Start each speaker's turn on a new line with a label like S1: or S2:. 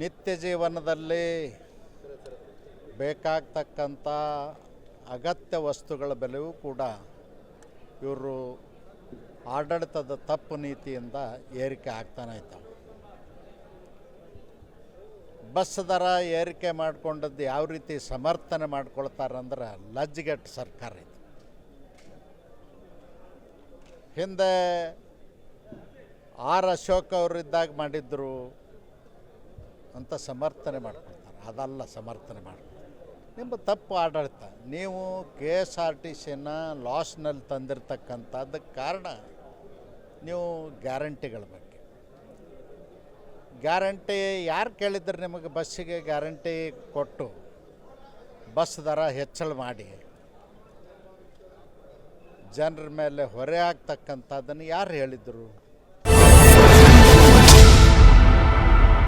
S1: ನಿತ್ಯ ಜೀವನದಲ್ಲಿ ಬೇಕಾಗ್ತಕ್ಕಂಥ ಅಗತ್ಯ ವಸ್ತುಗಳ ಬೆಲೆಯೂ ಕೂಡ ಇವರು ಆಡಳಿತದ ತಪ್ಪು ನೀತಿಯಿಂದ ಏರಿಕೆ ಆಗ್ತಾನೆ ಇದ್ದಾವೆ. ಬಸ್ ದರ ಏರಿಕೆ ಮಾಡಿಕೊಂಡದ್ದು ಯಾವ ರೀತಿ ಸಮರ್ಥನೆ ಮಾಡ್ಕೊಳ್ತಾರಂದ್ರೆ ಲಜ್ಜಿಗೆಟ್ ಸರ್ಕಾರ ಇದು. ಹಿಂದೆ ಆರ್ ಅಶೋಕ್ ಅವರಿದ್ದಾಗ ಮಾಡಿದ್ರು ಅಂತ ಸಮರ್ಥನೆ ಮಾಡ್ಕೊಳ್ತಾರೆ. ಅದಲ್ಲ ಸಮರ್ಥನೆ ಮಾಡ್ಕೊಳ್ತಾರೆ. ನಿಮ್ಮ ತಪ್ಪು ಆಡಳಿತ, ನೀವು ಕೆ ಎಸ್ ಆರ್ ಟಿ ಸಿನ ಲಾಸ್ನಲ್ಲಿ ತಂದಿರತಕ್ಕಂಥದ್ದಕ್ಕೆ ಕಾರಣ ನೀವು ಗ್ಯಾರಂಟಿಗಳ ಬಗ್ಗೆ. ಗ್ಯಾರಂಟಿ ಯಾರು ಕೇಳಿದ್ರು ನಿಮಗೆ ಬಸ್ಸಿಗೆ ಗ್ಯಾರಂಟಿ ಕೊಟ್ಟು, ಬಸ್ ದರ ಹೆಚ್ಚಳ ಮಾಡಿ. ಜನರ ಮೇಲೆ ಹೊರೆ ಆಗ್ತಕ್ಕಂಥದ್ದನ್ನು ಯಾರು ಹೇಳಿದರು?